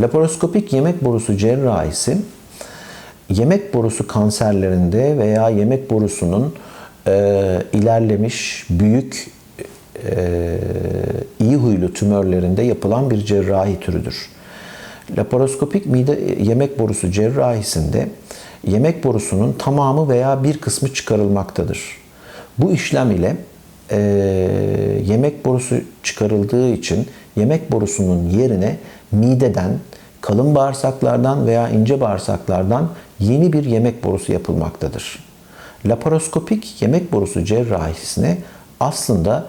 Laparoskopik yemek borusu cerrahisi yemek borusu kanserlerinde veya yemek borusunun e, ilerlemiş büyük e, iyi huylu tümörlerinde yapılan bir cerrahi türüdür. Laparoskopik mide yemek borusu cerrahisinde yemek borusunun tamamı veya bir kısmı çıkarılmaktadır. Bu işlem ile e, yemek borusu çıkarıldığı için yemek borusunun yerine mideden, kalın bağırsaklardan veya ince bağırsaklardan yeni bir yemek borusu yapılmaktadır. Laparoskopik yemek borusu cerrahisine aslında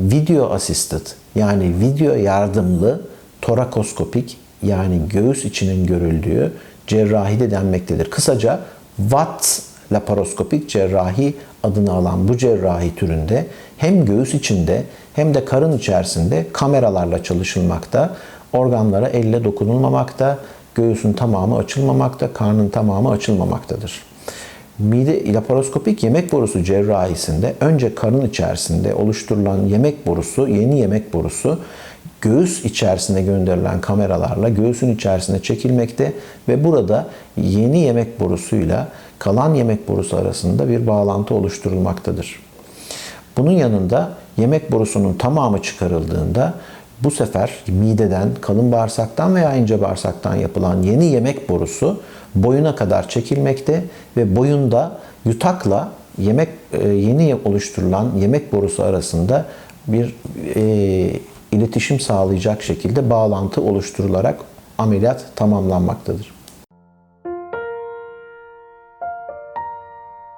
video assisted yani video yardımlı torakoskopik yani göğüs içinin görüldüğü cerrahi de denmektedir. Kısaca Watt laparoskopik cerrahi adını alan bu cerrahi türünde hem göğüs içinde hem de karın içerisinde kameralarla çalışılmakta, organlara elle dokunulmamakta, göğüsün tamamı açılmamakta, karnın tamamı açılmamaktadır. Mide laparoskopik yemek borusu cerrahisinde önce karın içerisinde oluşturulan yemek borusu, yeni yemek borusu göğüs içerisine gönderilen kameralarla göğsün içerisine çekilmekte ve burada yeni yemek borusuyla kalan yemek borusu arasında bir bağlantı oluşturulmaktadır. Bunun yanında yemek borusunun tamamı çıkarıldığında bu sefer mideden, kalın bağırsaktan veya ince bağırsaktan yapılan yeni yemek borusu boyuna kadar çekilmekte ve boyunda yutakla yemek e, yeni oluşturulan yemek borusu arasında bir e, iletişim sağlayacak şekilde bağlantı oluşturularak ameliyat tamamlanmaktadır.